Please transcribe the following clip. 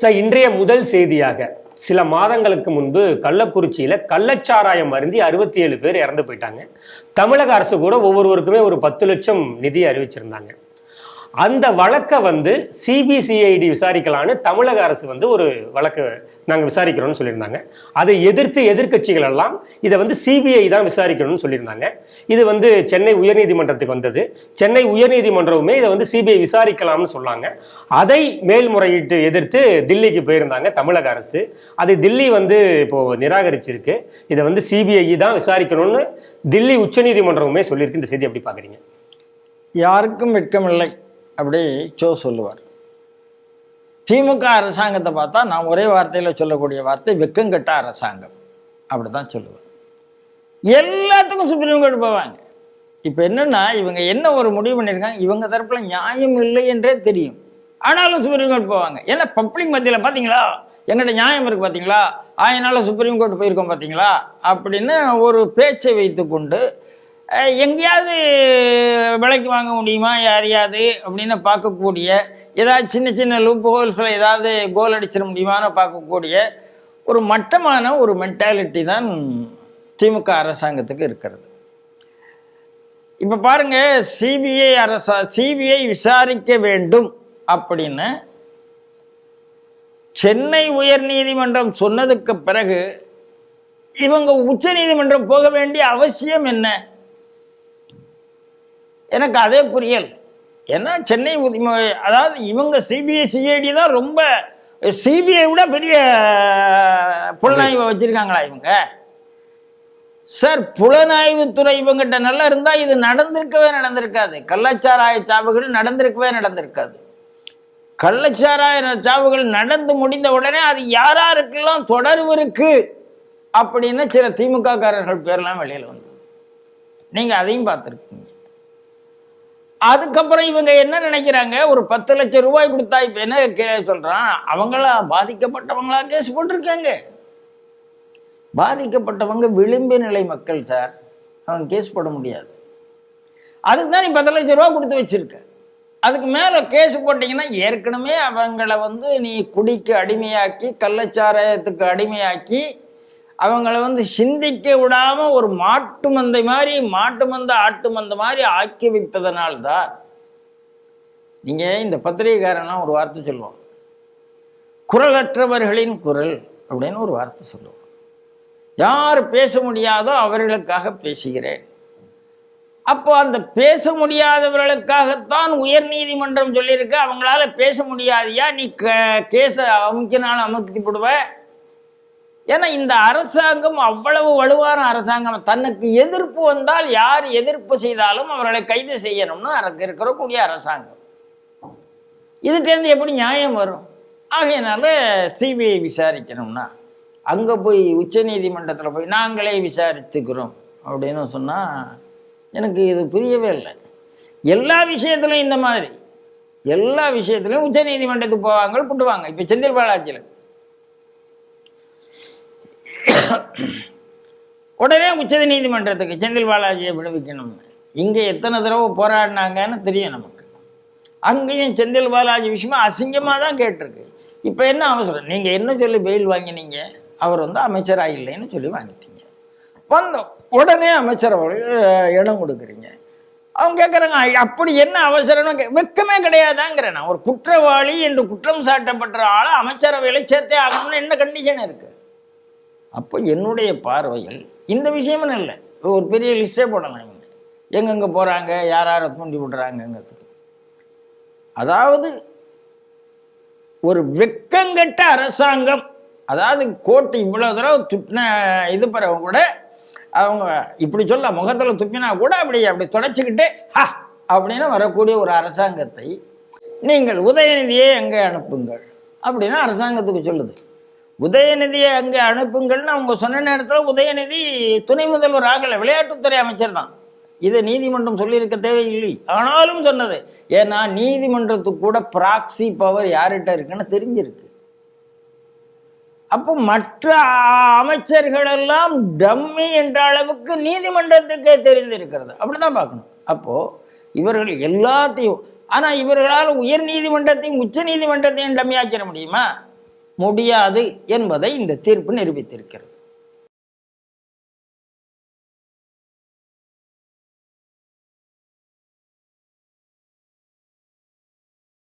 Sir இன்றைய முதல் செய்தியாக. சில மாதங்களுக்கு முன்பு கள்ளக்குறிச்சியில கள்ளச்சாராயம் அருந்தி அறுபத்தி ஏழு பேர் இறந்து போயிட்டாங்க. தமிழக அரசு கூட ஒவ்வொருவருக்குமே ஒரு பத்து லட்சம் நிதி அறிவிச்சிருந்தாங்க. அந்த வழக்கை வந்து சிபிசிஐடி விசாரிக்கலான்னு தமிழக அரசு வந்து ஒரு வழக்கு நாங்கள் விசாரிக்கிறோம்னு சொல்லியிருந்தாங்க. அதை எதிர்த்து எதிர்கட்சிகள் எல்லாம் இதை வந்து சிபிஐ தான் விசாரிக்கணும்னு சொல்லியிருந்தாங்க. இது வந்து சென்னை உயர்நீதிமன்றத்துக்கு வந்தது. சென்னை உயர்நீதிமன்றமுமே இதை வந்து சிபிஐ விசாரிக்கலாம்னு சொன்னாங்க. அதை மேல்முறையீட்டு எதிர்த்து தில்லிக்கு போயிருந்தாங்க தமிழக அரசு. அதை தில்லி வந்து இப்போ நிராகரிச்சிருக்கு. இதை வந்து சிபிஐ தான் விசாரிக்கணும்னு தில்லி உச்சநீதிமன்றமுமே சொல்லியிருக்கு. இந்த செய்தி எப்படி பார்க்குறீங்க? யாருக்கும் வெட்கமில்லை. அப்படி சோ சொல்லுவார். திமுக அரசாங்கத்தை பார்த்தா நான் ஒரே வார்த்தையில் சொல்லக்கூடிய வார்த்தை வெக்கங்கெட்ட அரசாங்கம். அப்படிதான் சொல்லுவார். எல்லாத்துக்கும் சுப்ரீம் கோர்ட் போவாங்க. இப்போ என்னன்னா இவங்க என்ன ஒரு முடிவு பண்ணியிருக்காங்க? இவங்க தரப்புல நியாயம் இல்லை என்றே தெரியும். ஆனாலும் சுப்ரீம் கோர்ட் போவாங்க. ஏன்னா பப்ளிக் மத்தியில் பார்த்தீங்களா எங்கிட்ட நியாயம் இருக்கு பார்த்தீங்களா அதனால சுப்ரீம் கோர்ட் போயிருக்கோம் பார்த்தீங்களா அப்படின்னு ஒரு பேச்சை வைத்துக்கொண்டு கொண்டு எங்கேயாவது விலைக்கு வாங்க முடியுமா? யாரையாவது? அப்படின்னு பார்க்கக்கூடிய ஏதாவது சின்ன சின்ன லூப் ஹோல்ஸில் ஏதாவது கோல் அடிச்சிட முடியுமான்னு பார்க்கக்கூடிய ஒரு மட்டமான ஒரு மென்டாலிட்டி தான் திமுக அரசாங்கத்துக்கு இருக்கிறது. இப்போ பாருங்க சிபிஐ அரசா சிபிஐ விசாரிக்க வேண்டும் அப்படின்னு சென்னை உயர் நீதிமன்றம் சொன்னதுக்கு பிறகு இவங்க உச்ச நீதிமன்றம் போக வேண்டிய அவசியம் என்ன? எனக்கு அதே புரியல். ஏன்னா சென்னை அதாவது இவங்க சிபிஐ சிஐடி தான் ரொம்ப சிபிஐ விட பெரிய புலனாய்வை வச்சிருக்காங்களா இவங்க? சார் புலனாய்வுத்துறை இவங்கிட்ட நல்லா இருந்தா இது நடந்திருக்கவே நடந்திருக்காது. கள்ளச்சாராய சாவுகள் நடந்திருக்கவே நடந்திருக்காது. கள்ளச்சாராய சாவுகள் நடந்து முடிந்த உடனே அது யாராருக்கெல்லாம் தொடர்பு இருக்கு அப்படின்னு சில திமுக காரர்கள் பேர்லாம் வெளியில் வந்தது. நீங்க அதையும் பார்த்துருக்கீங்க. அதுக்கப்புறம் இவங்க என்ன நினைக்கிறாங்க? ஒரு பத்து லட்சம் ரூபாய் கொடுத்தா இப்ப என்ன கே- சொல்றான்? அவங்களா பாதிக்கப்பட்டவங்களா கேஸ் போட்டிருக்காங்க. பாதிக்கப்பட்டவங்க விளிம்பு நிலை மக்கள் சார் அவங்க கேஸ் போட முடியாது. அதுக்கு தான் நீ பத்து லட்சம் ரூபா கொடுத்து வச்சிருக்க. அதுக்கு மேலே கேஸ் போட்டிங்கன்னா ஏற்கனவே அவங்கள வந்து நீ குடிக்கு அடிமையாக்கி கள்ளச்சாராயத்துக்கு அடிமையாக்கி அவங்கள வந்து சிந்திக்க விடாம ஒரு மாட்டு மந்தை மாதிரி மாட்டு மந்த ஆட்டு மந்த மாதிரி ஆக்கி வைப்பதனால்தான் நீங்க இந்த பத்திரிகைக்காரன்லாம் ஒரு வார்த்தை சொல்லுவோம் குரலற்றவர்களின் குரல் அப்படின்னு ஒரு வார்த்தை சொல்லுவோம் யார் பேச முடியாதோ அவர்களுக்காக பேசுகிறேன். அப்போ அந்த பேச முடியாதவர்களுக்காகத்தான் உயர் நீதிமன்றம் சொல்லியிருக்கு. அவங்களால பேச முடியாதியா? நீ கேஸை அமுக்கினாலும் அமுக்கி போடுவ. ஏன்னா இந்த அரசாங்கம் அவ்வளவு வலுவான அரசாங்கம். தனக்கு எதிர்ப்பு வந்தால் யார் எதிர்ப்பு செய்தாலும் அவர்களை கைது செய்யணும்னு அரக்கு இருக்கக்கூடிய அரசாங்கம். இதுட்டேருந்து எப்படி நியாயம் வரும்? ஆகையினால சிபிஐ விசாரிக்கணும்னா அங்கே போய் உச்ச நீதிமன்றத்தில் போய் நாங்களே விசாரித்துக்கிறோம் அப்படின்னு சொன்னால் எனக்கு இது புரியவே இல்லை. எல்லா விஷயத்துலையும் இந்த மாதிரி. எல்லா விஷயத்துலையும் உச்ச நீதிமன்றத்துக்கு போவாங்க கூட்டுவாங்க இப்போ செந்தில் பாலாஜியில் உடனே உச்ச நீதிமன்றத்துக்கு செந்தில் பாலாஜியை விடுவிக்கணும். இங்கே எத்தனை தடவை போராடினாங்கன்னு தெரியும் நமக்கு. அங்கேயும் செந்தில் பாலாஜி விஷயமா அசிங்கமாக தான் கேட்டிருக்கு. இப்போ என்ன அவசரம்? நீங்கள் என்ன சொல்லி பெயில் வாங்கினீங்க? அவர் வந்து அமைச்சராக இல்லைன்னு சொல்லி வாங்கிட்டீங்க. வந்தோம் உடனே அமைச்சரவைக்கு இடம் கொடுக்குறீங்க. அவங்க கேட்குறாங்க அப்படி என்ன அவசரம்னு கே- வெட்கமே கிடையாதாங்கிறேன் நான். ஒரு குற்றவாளி என்று குற்றம் சாட்டப்பட்ட ஆளை அமைச்சரவையில் சேர்த்தே ஆகணும்னு என்ன கண்டிஷன் இருக்கு? அப்போ என்னுடைய பார்வையில் இந்த விஷயமும் இல்லை. ஒரு பெரிய லிஸ்டே போடலாம் இவங்க எங்கெங்கே போகிறாங்க யார் யாரை தூண்டி விடுறாங்கங்கிறதுக்கு. அதாவது ஒரு வெக்கங்கட்ட அரசாங்கம் அதாவது கோட்டு இவ்வளோ தடவை துப்பின இது பிறகு கூட அவங்க இப்படி சொல்ல முகத்தில் துப்பினா கூட அப்படி அப்படி தொடச்சிக்கிட்டு ஹா அப்படின்னு வரக்கூடிய ஒரு அரசாங்கத்தை நீங்கள் உதயநிதியை எங்கே அனுப்புங்கள் அப்படின்னு அரசாங்கத்துக்கு சொல்லுது. உதயநிதியை அங்கே அனுப்புங்கள்னு அவங்க சொன்ன நேரத்தில் உதயநிதி துணை முதல்வர் ஆகலை. விளையாட்டுத்துறை அமைச்சர் தான். இதை நீதிமன்றம் சொல்லியிருக்க தேவையில்லை. ஆனாலும் சொன்னது ஏன்னா நீதிமன்றத்துக்கு கூட ப்ராக்சி பவர் யார்கிட்ட இருக்குன்னு தெரிஞ்சிருக்கு. அப்போ மற்ற அமைச்சர்களெல்லாம் டம்மி என்ற அளவுக்கு நீதிமன்றத்துக்கே தெரிந்திருக்கிறது. அப்படிதான் பார்க்கணும். அப்போ இவர்கள் எல்லாத்தையும் ஆனால் இவர்களால் உயர் நீதிமன்றத்தையும் உச்ச நீதிமன்றத்தையும் டம்மியாக்கிட முடியுமா? முடியாது என்பதை இந்த தீர்ப்பு நிரூபித்திருக்கிறது.